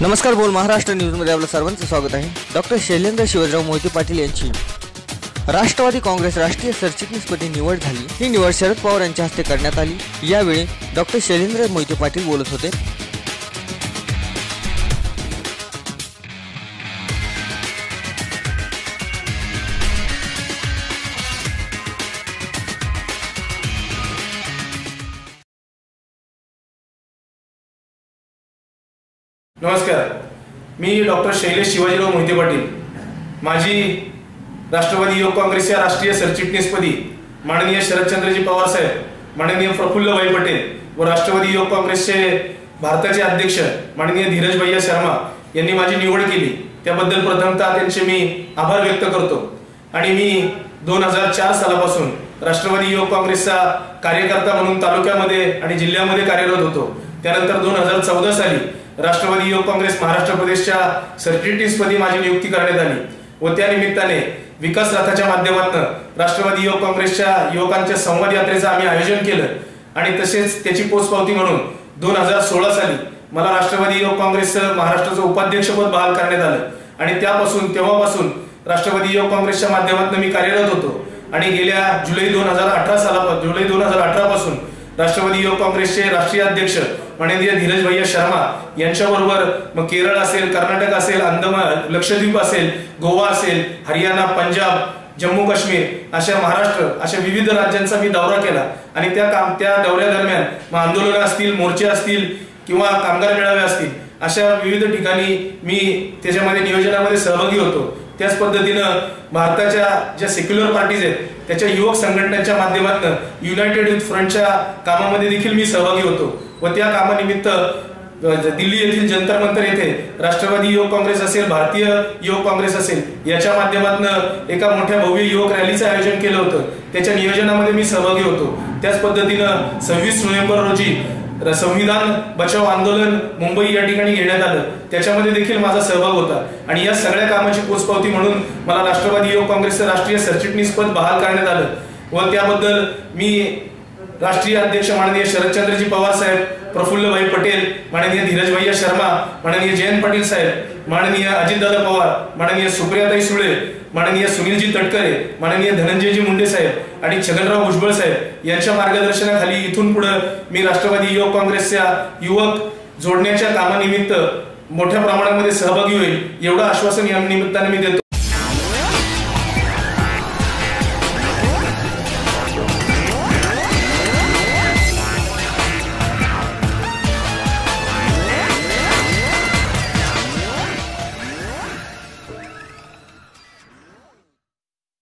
नमस्कार बोल महाराष्ट्र न्यूजमध्ये आपलं सर्वांचं स्वागत आहे. डॉक्टर शैलेंद्र शिवराव मोहिते पाटील यांची राष्ट्रवादी काँग्रेस राष्ट्रीय सरचिटणीसपदी निवड झाली. ही निवड शरद पवार यांच्या हस्ते करण्यात आली. यावेळी डॉक्टर शैलेंद्र मोहिते पाटील बोलत होते. नमस्कार. मी डॉक्टर शैलेश शिवाजीराव मोहिते पाटील. माझी राष्ट्रवादी युवक काँग्रेसच्या राष्ट्रीय सरचिटणीसपदी माननीय शरदचंद्रजी पवार साहेब माननीय प्रफुल्लभाई पटेल व राष्ट्रवादी युवक काँग्रेसचे भारताचे अध्यक्ष माननीय धीरज भैया शर्मा यांनी माझी निवड केली. त्याबद्दल प्रथमतः त्यांचे मी आभार व्यक्त करतो. आणि मी दोन हजार चार सालापासून राष्ट्रवादी युवक काँग्रेसचा कार्यकर्ता म्हणून तालुक्यामध्ये आणि जिल्ह्यामध्ये कार्यरत होतो. त्यानंतर दोन हजार चौदा साली राष्ट्रवादी युवक काँग्रेस महाराष्ट्र प्रदेशच्या सरचिटणीसपदी माझी नियुक्ती करण्यात आली व त्या निमित्ताने विकास रथाच्या माध्यमातून राष्ट्रवादी युवक काँग्रेसच्या युवकांच्या संवाद यात्रेचं आम्ही आयोजन केलं आणि तसेच त्याची पोचपावती म्हणून दोन हजार सोळा साली मला राष्ट्रवादी युवक काँग्रेसचं महाराष्ट्राचं उपाध्यक्षपद बहाल करण्यात आलं. आणि त्यापासून तेव्हापासून राष्ट्रवादी युवक काँग्रेसच्या माध्यमातून मी कार्यरत होतो. आणि गेल्या जुलै दोन हजार अठरा साला जुलै दोन हजार अठरा पासून राष्ट्रवादी युवक काँग्रेसचे राष्ट्रीय अध्यक्ष माननीय धीरज भैया शर्मा यांच्याबरोबर मग केरळ असेल कर्नाटक असेल अंदमान लक्षद्वीप असेल गोवा असेल हरियाणा पंजाब जम्मू काश्मीर अशा महाराष्ट्र अशा विविध राज्यांचा मी दौरा केला. आणि त्या काम त्या दौऱ्यादरम्यान मग आंदोलनं असतील मोर्चे असतील किंवा कामगार मेळावे असतील अशा विविध ठिकाणी मी त्याच्यामध्ये नियोजनामध्ये सहभागी होतो. त्याच पद्धतीनं भारताच्या ज्या सेक्युलर पार्टीज आहेत त्याच्या युवक संघटनांच्या माध्यमातून युनायटेड युथ फ्रंटच्या कामामध्ये देखील मी सहभागी होतो. व त्या कामानिमित्त दिल्ली येथील जंतर मंतर येथे राष्ट्रवादी युवक काँग्रेस असेल भारतीय युवक काँग्रेस असेल याच्या माध्यमातून एका मोठ्या भव्य युवक रॅलीचं आयोजन केलं होतं. त्याच्या नियोजनामध्ये मी सहभागी होतो. त्याच पद्धतीनं सव्वीस नोव्हेंबर रोजी संविधान बचाव आंदोलन मुंबई या ठिकाणी घेण्यात आलं. त्याच्यामध्ये देखील माझा सहभाग होता. आणि या सगळ्या कामाची पोचपावती म्हणून मला राष्ट्रवादी युवक काँग्रेसचं राष्ट्रीय सरचिटणीस पद बहाल करण्यात आलं. व त्याबद्दल मी राष्ट्रीय अध्यक्ष माननीय शरदचंद्रजी पवार साहेब प्रफुल्लभाई पटेल माननीय धीरज भैया शर्मा माननीय जयंत पाटील साहेब माननीय अजितदादा पवार माननीय सुप्रियाताई सुळे माननीय सुनीलजी तटकरे माननीय धनंजयजी मुंडे साहेब आणि छगनराव भुजबळ साहेब यांच्या मार्गदर्शनाखाली इथून पुढे मी राष्ट्रवादी युवक काँग्रेसच्या युवक जोडण्याच्या कामानिमित्त मोठ्या प्रमाणामध्ये सहभागी होईल एवढं आश्वासन या निमित्ताने मी देतो.